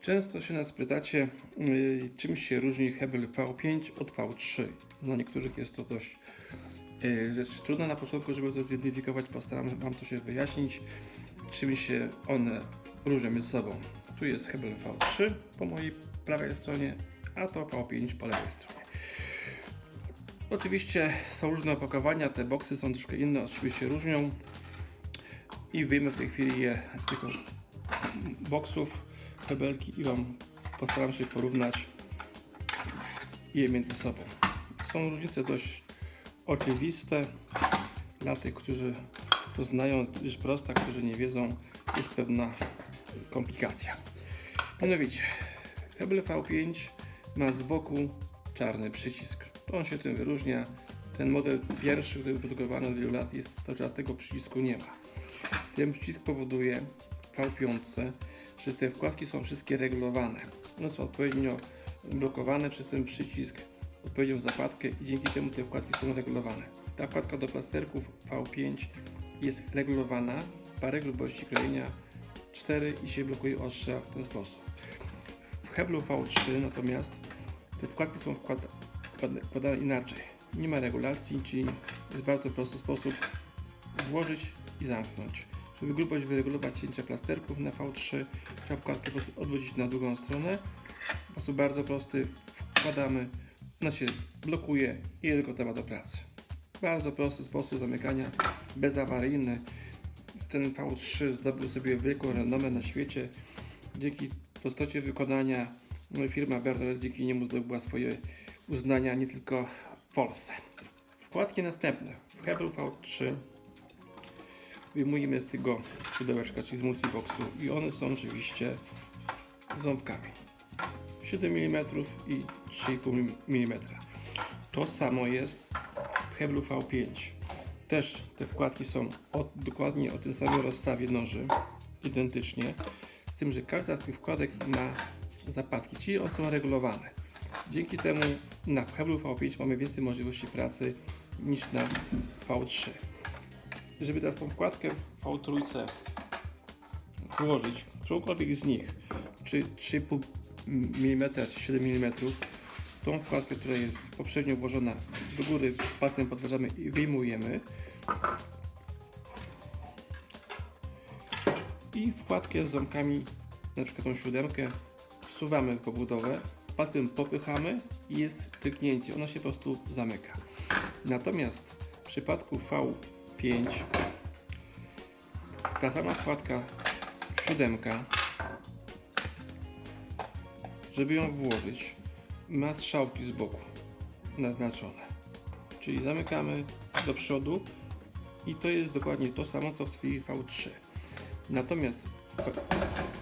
Często się nas pytacie, y, czym się różni Hebel V5 od V3. Dla niektórych jest to dość y, rzecz trudna na początku, żeby to zidentyfikować. Postaram się Wam to się wyjaśnić, czym się one różnią między sobą. Tu jest Hebel V3 po mojej prawej stronie, a to V5 po lewej stronie. Oczywiście są różne opakowania, te boksy są troszkę inne, oczywiście się różnią i wyjmę w tej chwili je z tych boksów, hebelki i Wam postaram się porównać je między sobą. Są różnice dość oczywiste dla tych, którzy to znają, gdyż prosta, którzy nie wiedzą, jest pewna komplikacja. Mianowicie, Hebel V5 ma z boku czarny przycisk. On się tym wyróżnia. Ten model pierwszy, który był produkowany od wielu lat, jest to czas tego przycisku nie ma. Ten przycisk powoduje V5, że te wkładki są wszystkie regulowane. One są odpowiednio blokowane przez ten przycisk, odpowiednią zapadkę i dzięki temu te wkładki są regulowane. Ta wkładka do plasterków V5 jest regulowana, parę grubości krojenia 4 i się blokuje ostrza w ten sposób. W Heblu V3 natomiast te wkładki są wkłada, wkłada- wkładane inaczej. Nie ma regulacji, czyli jest bardzo prosty sposób włożyć i zamknąć. Żeby grubość wyregulować cięcia plasterków na V3, trzeba wkładkę odwrócić na drugą stronę. W sposób bardzo prosty wkładamy, ona się blokuje i jest gotowa do pracy. Bardzo prosty sposób zamykania, bezawaryjny. Ten V3 zdobył sobie wielką renomę na świecie. Dzięki prostocie wykonania no, firma Bertolet dzięki niemu zdobyła swoje uznania nie tylko w Polsce. Wkładki następne. W Hebel V3 wyjmujemy z tego pudełeczka, czyli z multiboxu i one są oczywiście ząbkami 7 mm i 3,5 mm. To samo jest w Heblu V5. Też te wkładki są od, dokładnie o tym samym rozstawie noży, identycznie, z tym, że każda z tych wkładek ma zapadki, czyli one są regulowane. Dzięki temu na Heblu V5 mamy więcej możliwości pracy niż na V3 żeby teraz tą wkładkę w V3 włożyć, którąkolwiek z nich, czy 3,5 mm, czy 7 mm, tą wkładkę, która jest poprzednio włożona do góry, palcem podważamy i wyjmujemy. I wkładkę z ząbkami, na przykład tą siódemkę, wsuwamy w obudowę, palcem popychamy i jest kliknięcie, ona się po prostu zamyka. Natomiast w przypadku V5 ta sama wkładka siódemka, żeby ją włożyć, ma strzałki z boku naznaczone. Czyli zamykamy do przodu i to jest dokładnie to samo co w chwili V3. Natomiast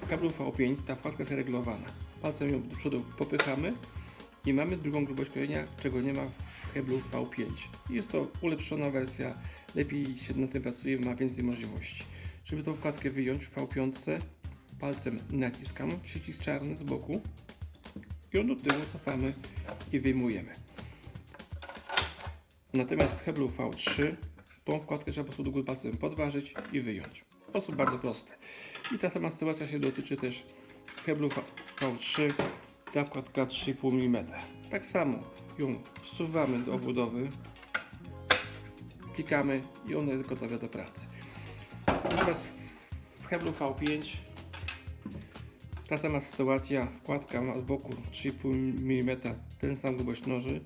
w kablu V5 ta wkładka jest regulowana. Palcem ją do przodu popychamy i mamy drugą grubość krojenia, czego nie ma w heblu V5. Jest to ulepszona wersja, lepiej się na tym pracuje, ma więcej możliwości. Żeby tą wkładkę wyjąć w V5, palcem naciskamy przycisk czarny z boku i ją do tyłu cofamy i wyjmujemy. Natomiast w heblu V3 tą wkładkę trzeba po prostu do góry palcem podważyć i wyjąć. W sposób bardzo prosty. I ta sama sytuacja się dotyczy też heblu V- V3 ta wkładka 3,5 mm. Tak samo ją wsuwamy do obudowy, klikamy i ona jest gotowa do pracy. Natomiast w- heblu V5 ta sama sytuacja, wkładka ma z boku 3,5 mm, ten sam grubość noży.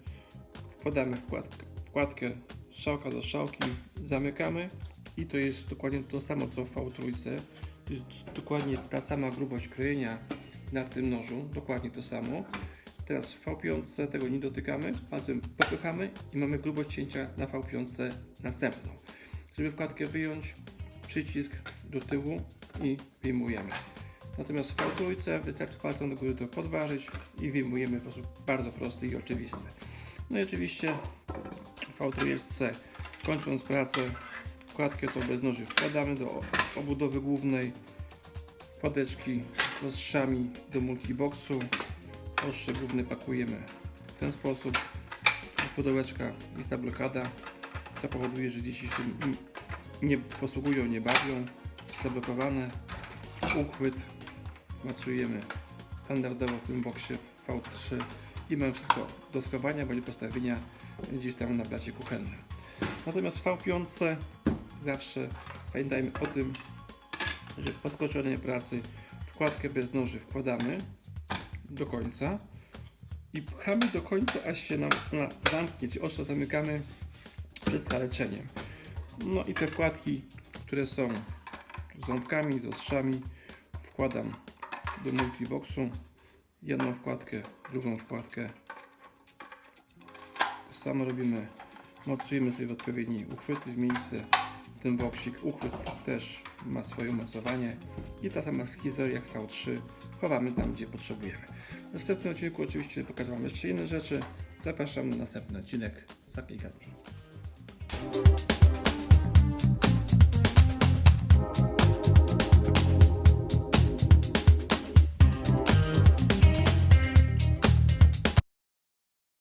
Wkładamy wkładkę, wkładkę strzałka do strzałki, zamykamy i to jest dokładnie to samo co w V3. To jest dokładnie ta sama grubość krojenia na tym nożu, dokładnie to samo. Teraz w V5 tego nie dotykamy, palcem popychamy i mamy grubość cięcia na V5 następną. Żeby wkładkę wyjąć, przycisk do tyłu i wyjmujemy. Natomiast w V3 wystarczy palcem do góry to podważyć i wyjmujemy w sposób bardzo prosty i oczywisty. No i oczywiście w V3 kończąc pracę wkładkę tą bez noży wkładamy do obudowy głównej wkładeczki ostrzami do multiboxu. Ostrze główne pakujemy w ten sposób. Pudełeczka jest ta blokada. To powoduje, że dzieci się nie posługują, nie bawią. Zablokowane. Uchwyt. Mocujemy standardowo w tym boksie V3 i mamy wszystko do schowania bądź postawienia gdzieś tam na blacie kuchennym. Natomiast w V5 zawsze pamiętajmy o tym, że po skończeniu pracy wkładkę bez noży wkładamy do końca i pchamy do końca, aż się nam zamknie, czyli ostrza zamykamy przed skaleczeniem. No i te wkładki, które są ząbkami, z ostrzami, wkładam do multiboxu. Jedną wkładkę, drugą wkładkę. Samo robimy, mocujemy sobie w odpowiedni uchwyty w miejsce. Ten boksik, uchwyt też ma swoje mocowanie i ta sama historia jak V3 chowamy tam, gdzie potrzebujemy. W następnym odcinku oczywiście pokażę Wam jeszcze inne rzeczy. Zapraszam na następny odcinek za kilka dni.